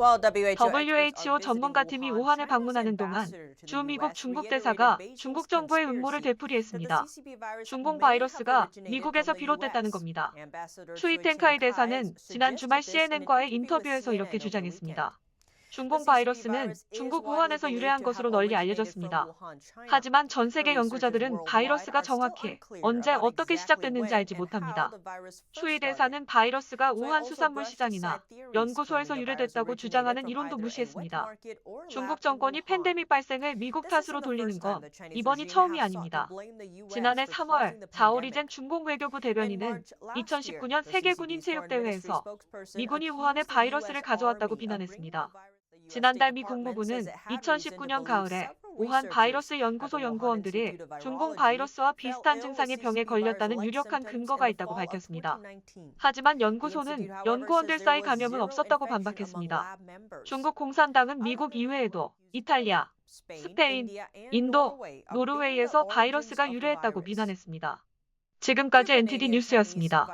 WHO 전문가팀이 우한을 방문하는 동안 주 미국 중국 대사가 중국 정부의 음모를 되풀이했습니다. 중공 바이러스가 미국에서 비롯됐다는 겁니다. 추이 텐카이 대사는 지난 주말 CNN과의 인터뷰에서 이렇게 주장했습니다. 중공 바이러스는 중국 우한에서 유래한 것으로 널리 알려졌습니다. 하지만 전 세계 연구자들은 바이러스가 정확히 언제 어떻게 시작됐는지 알지 못합니다. 추이 대사는 바이러스가 우한 수산물 시장이나 연구소에서 유래됐다고 주장하는 이론도 무시했습니다. 중국 정권이 팬데믹 발생을 미국 탓으로 돌리는 건 이번이 처음이 아닙니다. 지난해 3월 자오리젠 중공 외교부 대변인은 2019년 세계 군인 체육대회에서 미군이 우한에 바이러스를 가져왔다고 비난했습니다. 지난달 미 국무부는 2019년 가을에 우한 바이러스 연구소 연구원들이 중공 바이러스와 비슷한 증상의 병에 걸렸다는 유력한 근거가 있다고 밝혔습니다. 하지만 연구소는 연구원들 사이 감염은 없었다고 반박했습니다. 중국 공산당은 미국 이외에도 이탈리아, 스페인, 인도, 노르웨이에서 바이러스가 유래했다고 비난했습니다. 지금까지 NTD 뉴스였습니다.